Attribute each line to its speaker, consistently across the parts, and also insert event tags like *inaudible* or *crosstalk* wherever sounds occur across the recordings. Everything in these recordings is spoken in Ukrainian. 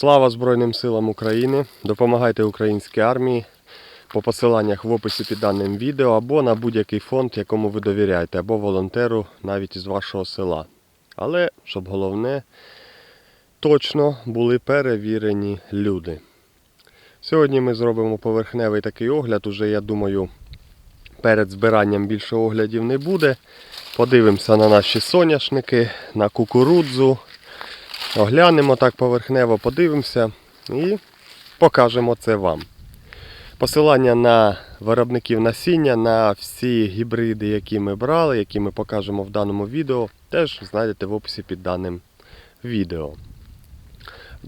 Speaker 1: Слава Збройним силам України! Допомагайте українській армії по посиланнях в описі під даним відео або на будь-який фонд, якому ви довіряєте, або волонтеру навіть із вашого села. Але, щоб головне, точно були перевірені люди. Сьогодні ми зробимо поверхневий такий огляд. Уже, я думаю, перед збиранням більше оглядів не буде. Подивимося на наші соняшники, на кукурудзу. Оглянемо так поверхнево, подивимося і покажемо це вам. Посилання на виробників насіння, на всі гібриди, які ми брали, які ми покажемо в даному відео, теж знайдете в описі під даним відео.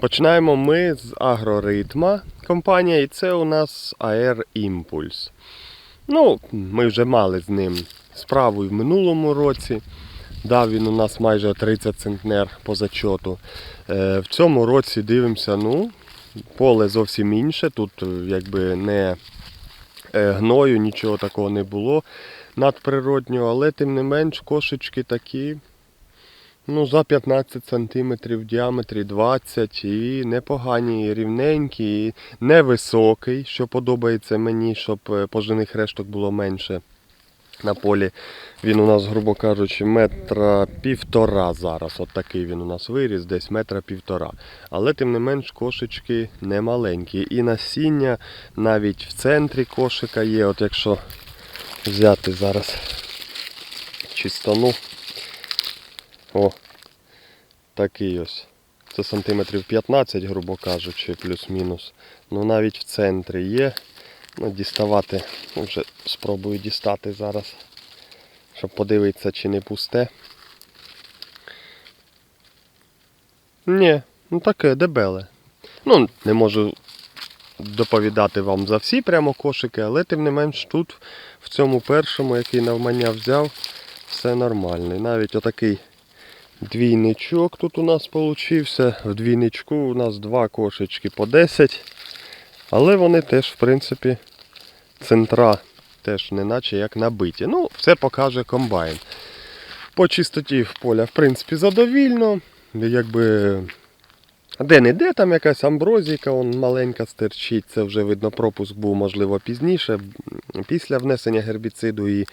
Speaker 1: Починаємо ми з агроритма компанія, і це у нас AR Impulse. Ну, ми вже мали з ним справу і в минулому році. Дав він у нас майже 30 центнер по зачоту. Е, в цьому році дивимося, ну, поле зовсім інше. Тут е, якби не е, гною, нічого такого не було надприроднього, але тим не менш кошечки такі. Ну, за 15 см в діаметрі 20 і непогані, і рівненькі, і невисокий, що подобається мені, щоб пожених решток було менше на полі. Він у нас, грубо кажучи, метра півтора зараз. От такий він у нас виріс, десь метра півтора. Але тим не менш кошечки не маленькі. І насіння навіть в центрі кошика є. От якщо взяти зараз чистону. О, такий ось. Це сантиметрів 15, грубо кажучи, плюс-мінус. Ну навіть в центрі є. Ну, діставати, вже спробую дістати зараз, щоб подивитися, чи не пусте. Ні, ну таке дебеле. Ну, не можу доповідати вам за всі прямо кошики, але тим не менш тут, в цьому першому, який навмання взяв, все нормально. Навіть отакий двійничок тут у нас получився. В двійничку у нас два кошечки по 10. Але вони теж, в принципі, центра теж не наче як набиті. Ну, все покаже комбайн. По чистоті в поля, в принципі, задовільно. Якби де-не-де там якась амброзійка, он маленька стерчить. Це вже видно, пропуск був, можливо, пізніше, після внесення гербіциду і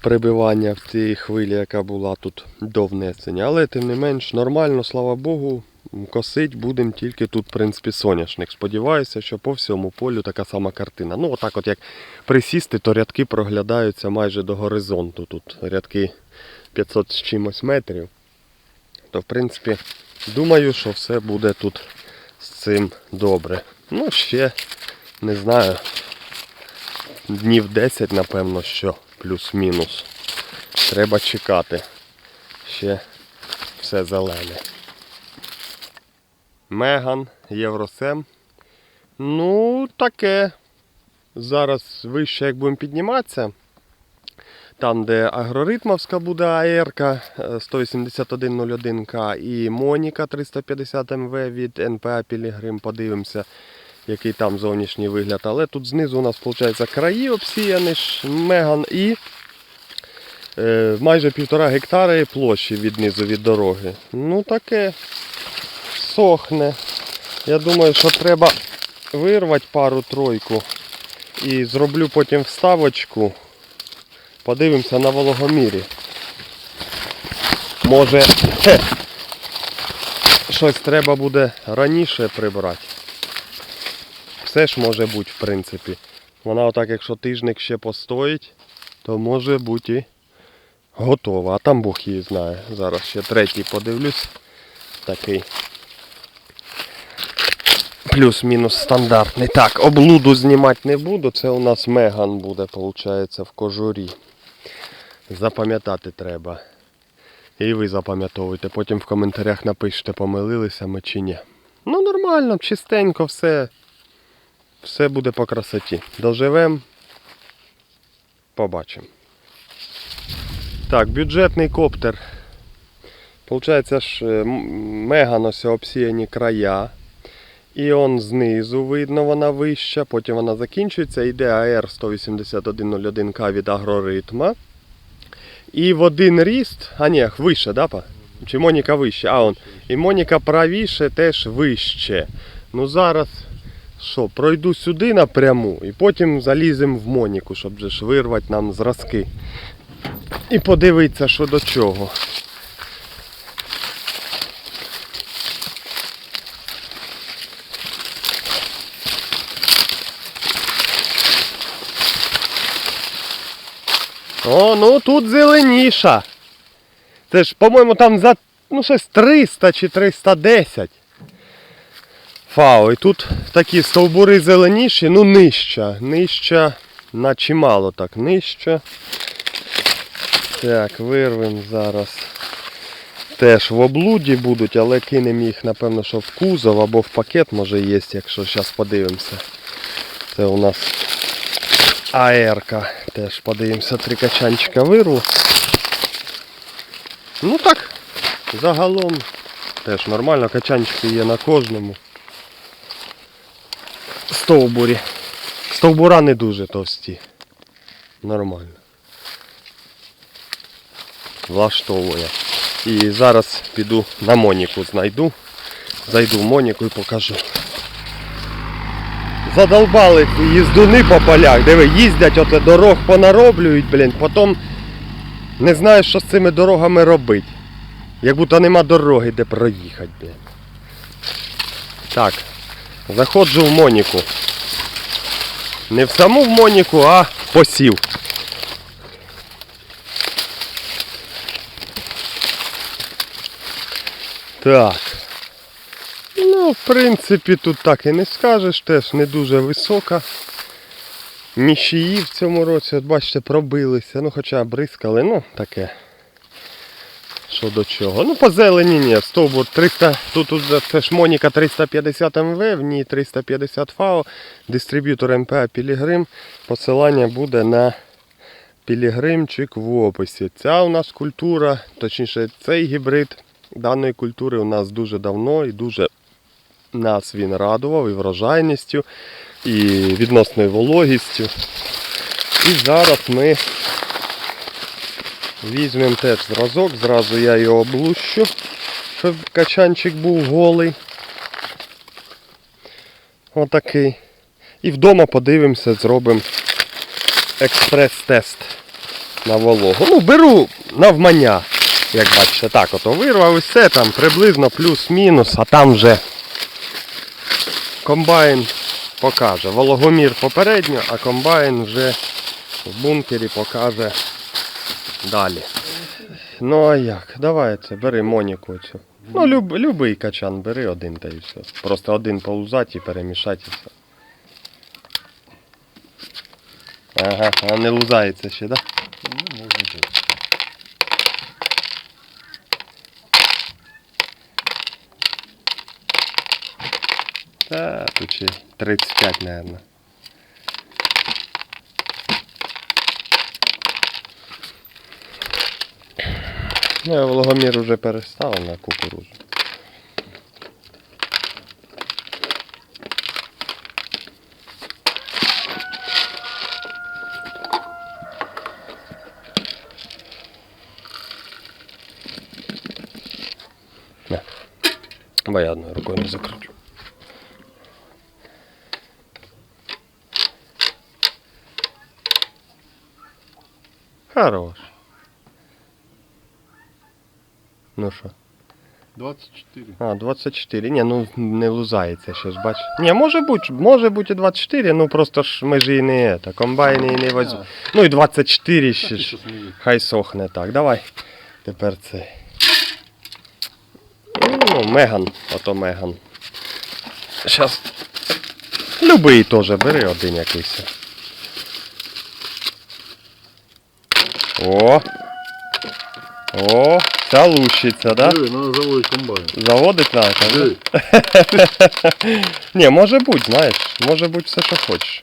Speaker 1: прибивання в тій хвилі, яка була тут до внесення. Але тим не менш нормально, слава Богу, косить будемо тільки тут, в принципі, соняшник. Сподіваюся, що по всьому полю така сама картина. Ну, отак, от як присісти, то рядки проглядаються майже до горизонту. Тут рядки 500 з чимось метрів. То, в принципі, думаю, що все буде тут з цим добре. Ну, ще не знаю. Днів 10, напевно, що плюс-мінус. Треба чекати. Ще все зелене. Меган, Євросем. Ну, таке. Зараз вище, як будемо підніматися. Там, де агроритмовська буде АРК 18101К і Моніка 350 МВ від НПА Пілігрим. Подивимося, який там зовнішній вигляд. Але тут знизу у нас виходить краї обсіяні Меган і е, майже півтора гектари площі від низу від дороги. Ну таке сохне. Я думаю, що треба вирвати пару-тройку і зроблю потім вставочку. Подивимося на вологомірі. Може хе, щось треба буде раніше прибрати. Все ж може бути, в принципі. Вона отак, якщо тижник ще постоїть, то може бути готова. А там Бог її знає. Зараз ще третій подивлюсь. Такий. Плюс-мінус стандартний. Так, облуду знімати не буду. Це у нас меган буде, виходить, в кожурі. Запам'ятати треба. І ви запам'ятовуйте. Потім в коментарях напишете, помилилися ми чи ні. Ну нормально, чистенько, все. Все буде по красоті. Доживемо. Побачимо. Так, бюджетний коптер. Получається ж е, м- меган ось обсіяні края. І он знизу видно, вона вища, потім вона закінчується, йде АР 18101К від агроритма. І в один ріст, а ні, вище, да, па? Чи Моніка вище? А он. І Моніка правіше теж вище. Ну зараз що, пройду сюди напряму і потім заліземо в Моніку, щоб вирвати нам зразки. І подивитися, що до чого. О, ну тут зеленіша. Це ж, по-моєму, там за ну, щось 300 чи 310. Фау, і тут такі стовбури зеленіші, ну нижча. Нижча на чимало так нижча. Так, вирвемо зараз. Теж в облуді будуть, але кинемо їх, напевно, що в кузов або в пакет може є, якщо зараз подивимося. Це у нас АРК. Теж подивимося, три качанчика вирву. Ну так, загалом теж нормально, качанчики є на кожному стовбурі. Стовбура не дуже товсті. Нормально. Влаштовує. І зараз піду на Моніку знайду. Зайду в Моніку і покажу. Задолбали їздуни по полях. Диви, їздять, оце дорог понароблюють, блін, потім не знаю, що з цими дорогами робити. Як будто нема дороги, де проїхати, блін. Так, заходжу в Моніку. Не в саму в Моніку, а в посів. Так. Ну, в принципі, тут так і не скажеш, теж не дуже висока. Мішії в цьому році, от бачите, пробилися. Ну, хоча бризкали, ну таке. Що до чого? Ну, по зелені ні, стовбур 300, тут уже це ж Моніка 350 МВ, в ній 350 ФАО, дистриб'ютор МПА Пілігрим. Посилання буде на пілігримчик в описі. Ця у нас культура, точніше, цей гібрид даної культури у нас дуже давно і дуже нас він радував і врожайністю, і відносною вологістю. І зараз ми візьмемо теж зразок, зразу я його облущу, щоб качанчик був голий. Отакий. І вдома подивимося, зробимо експрес-тест на вологу. Ну, беру навмання, як бачите, так ото вирвав і все там приблизно плюс-мінус, а там вже комбайн покаже. Вологомір попередньо, а комбайн вже в бункері покаже далі. Ну а як? Давай це, бери Моніку цю. Ну, люб, любий качан, бери один та і все. Просто один полузати і перемішати все. Ага, а не лузається ще, так? Да?
Speaker 2: Ну, можно так.
Speaker 1: Та, тут ще 35, наверное. Ну, я вологомір уже перестав на кукурузу. Не. Бо я одною рукою не закручу. Хорош. Ну що?
Speaker 2: 24.
Speaker 1: А, 24. Ні, ну не лузається ще ж, бач. Ні, може бути, може бути і 24, ну просто ж ми ж і не це, комбайни і не возьму.
Speaker 2: А.
Speaker 1: Ну і 24 ще ж. Хай сохне так. Давай. Тепер це. Ну, Меган, ото Меган. Щас. Любий теж, бери один якийсь. О! О! Ця лущиться, да?
Speaker 2: Диви, надо заводить комбайн.
Speaker 1: Заводить треба?
Speaker 2: Диви. *laughs*
Speaker 1: Ні, може бути, знаєш, може бути все, що хочеш.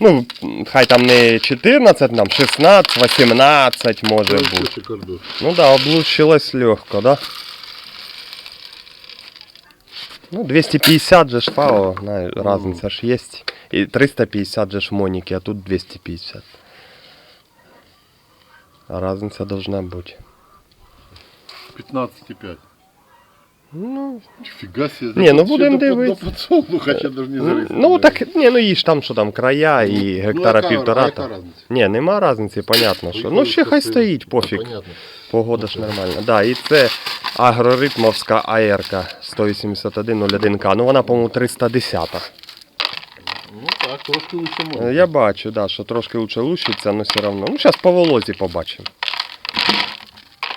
Speaker 1: Ну, хай там не 14, там 16, 18 може бути. Ну да, облучилось легко, да? Ну, 250 же ж ФАО, знаешь, разница ж есть. И 350 же ж Моники, а тут 250. А разница должна быть.
Speaker 2: 15,5.
Speaker 1: Ну,
Speaker 2: Фига себе.
Speaker 1: Не, ну
Speaker 2: Ще
Speaker 1: будем дивитися.
Speaker 2: Ще даже не зарисували.
Speaker 1: ну так, ні, ну їж там, що там, края і гектара
Speaker 2: яка-
Speaker 1: півтора.
Speaker 2: а яка разниця?
Speaker 1: Ні, нема різниці, понятно, що. Ну ще хай стоїть,
Speaker 2: Ну,
Speaker 1: пофіг.
Speaker 2: Понятно.
Speaker 1: Погода ж нормальна. Да, і це агроритмовська АРК 18101К. Ну вона, по-моєму, 310.
Speaker 2: Так, трошки лучше
Speaker 1: Е,
Speaker 2: можна.
Speaker 1: Я бачу, да, що трошки лучше лущиться, але все одно. Ну, зараз по волозі побачимо.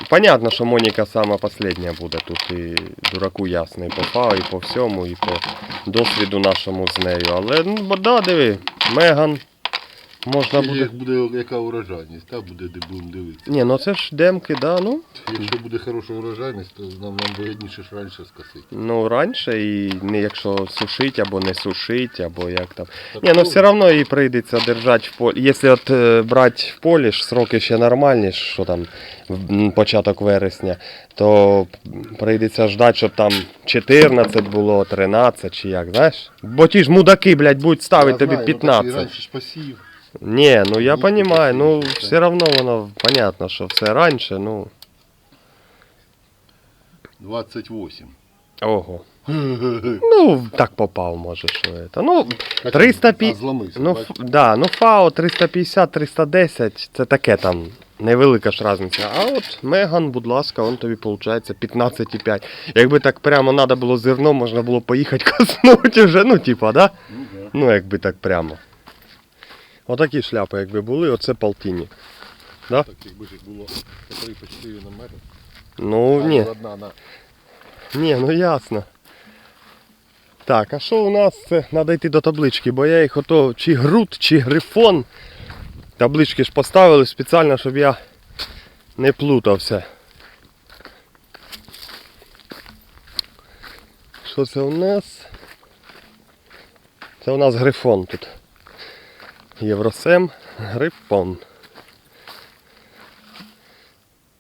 Speaker 1: Понятно, що Моніка сама последня буде тут і дураку ясно, і по фау, і по всьому, і по досвіду нашому з нею. Але ну, да, диви, Меган. Можна
Speaker 2: Буде... Як буде яка урожайність, та буде де будемо дивитися.
Speaker 1: Ні, ну це ж демки, да, ну.
Speaker 2: Якщо буде хороша урожайність, то нам, нам вигідніше ж раніше скосити.
Speaker 1: Ну, раніше, і не якщо сушить або не сушить, або як там.
Speaker 2: Так
Speaker 1: Ні, ну все одно її прийдеться держати в полі. Якщо от е, брати в полі, ж сроки ще нормальні, що там початок вересня, то прийдеться ждати, щоб там 14 було, 13 чи як, знаєш? Бо ті ж мудаки, блядь, будуть ставити тобі 15.
Speaker 2: раніше ж посів.
Speaker 1: Ні, ну я розумію, ну все одно воно понятно, що все раніше, ну.
Speaker 2: 28.
Speaker 1: Ого. *laughs* Ну, так попав, може, що це. Ну, 350.
Speaker 2: А
Speaker 1: Ну, ф- да, ну ФАО 350-310, це таке там невелика ж різниця. А от Меган, будь ласка, он тобі виходить 15,5. Якби так прямо треба було зерно, можна було поїхати *laughs* коснути вже, ну типа, да?
Speaker 2: Ну, да.
Speaker 1: Ну, якби так прямо. Отакі шляпи, якби були, оце полтинник.
Speaker 2: Так, якби ж їх було по 3 по 4 на метр.
Speaker 1: Ну, ні.
Speaker 2: Одна на...
Speaker 1: Ні, ну ясно. Так, а що у нас? Це треба йти до таблички, бо я їх ото чи груд, чи грифон. Таблички ж поставили спеціально, щоб я не плутався. Що це у нас? Це у нас грифон тут. Євросем грифон.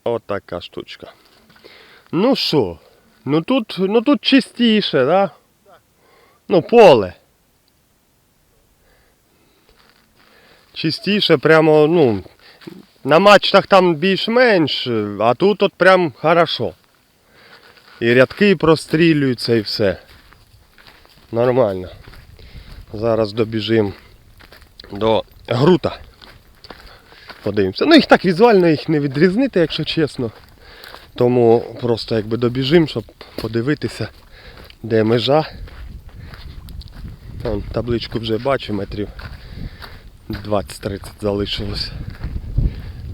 Speaker 1: Отака штучка. Ну що? Ну тут, ну тут чистіше, да? Ну, поле. Чистіше, прямо, ну, на мачтах там більш-менш, а тут от прям хорошо. І рядки прострілюються і все. Нормально. Зараз добіжимо до грута. Подивимося. Ну їх так візуально їх не відрізнити, якщо чесно. Тому просто якби добіжимо, щоб подивитися, де межа. Вон, табличку вже бачу, метрів 20-30 залишилось.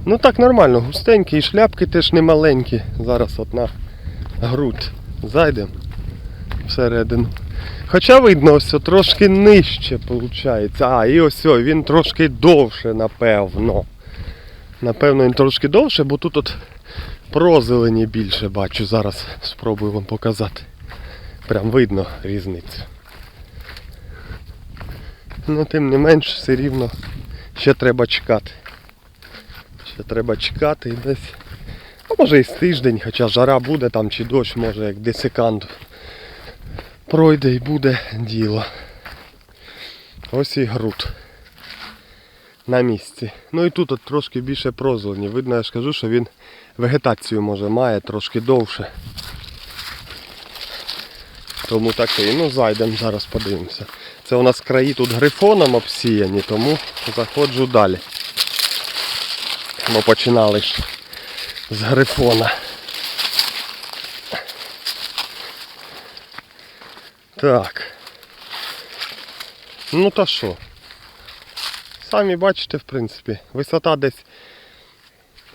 Speaker 1: Ну так нормально, густенькі і шляпки теж не маленькі. Зараз от на грудь зайдемо всередину. Хоча видно, ось трошки нижче виходить. А, і ось о, він трошки довше, напевно. Напевно, він трошки довше, бо тут от прозелені більше бачу. Зараз спробую вам показати. Прям видно різницю. Ну, тим не менш, все рівно ще треба чекати. Ще треба чекати і десь. А може і з тиждень, хоча жара буде там чи дощ, може як десикант пройде і буде діло. Ось і груд. На місці. Ну і тут от трошки більше прозелені. Видно, я ж кажу, що він вегетацію може має трошки довше. Тому такий. Ну зайдемо, зараз подивимося. Це у нас краї тут грифоном обсіяні, тому заходжу далі. Ми починали ж з грифона. Так. Ну та що? Самі бачите, в принципі, висота десь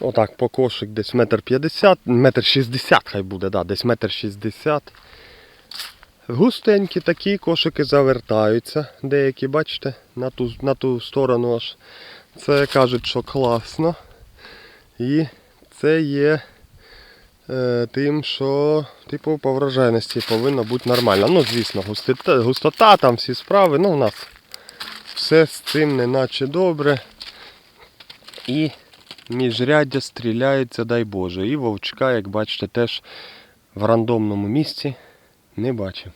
Speaker 1: отак по кошик десь метр п'ятдесят, метр шістдесят хай буде, да, десь метр шістдесят. Густенькі такі кошики завертаються. Деякі, бачите, на ту, на ту сторону аж. Це кажуть, що класно. І це є тим, що типу по врожайності повинно бути нормально. Ну, звісно, густота, густота там всі справи. Ну, у нас все з цим неначе добре. І міжряддя стріляється, дай Боже. І вовчка, як бачите, теж в рандомному місці не бачив.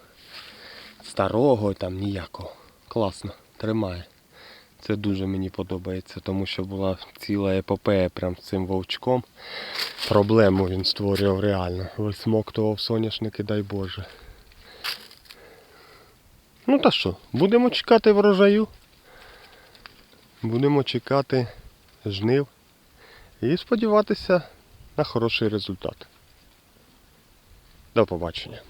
Speaker 1: Старого там ніякого. Класно, тримає. Це дуже мені подобається, тому що була ціла епопея прям з цим вовчком. Проблему він створював реально. Висмоктував соняшники, дай Боже. Ну та що, будемо чекати врожаю. Будемо чекати жнив і сподіватися на хороший результат. До побачення.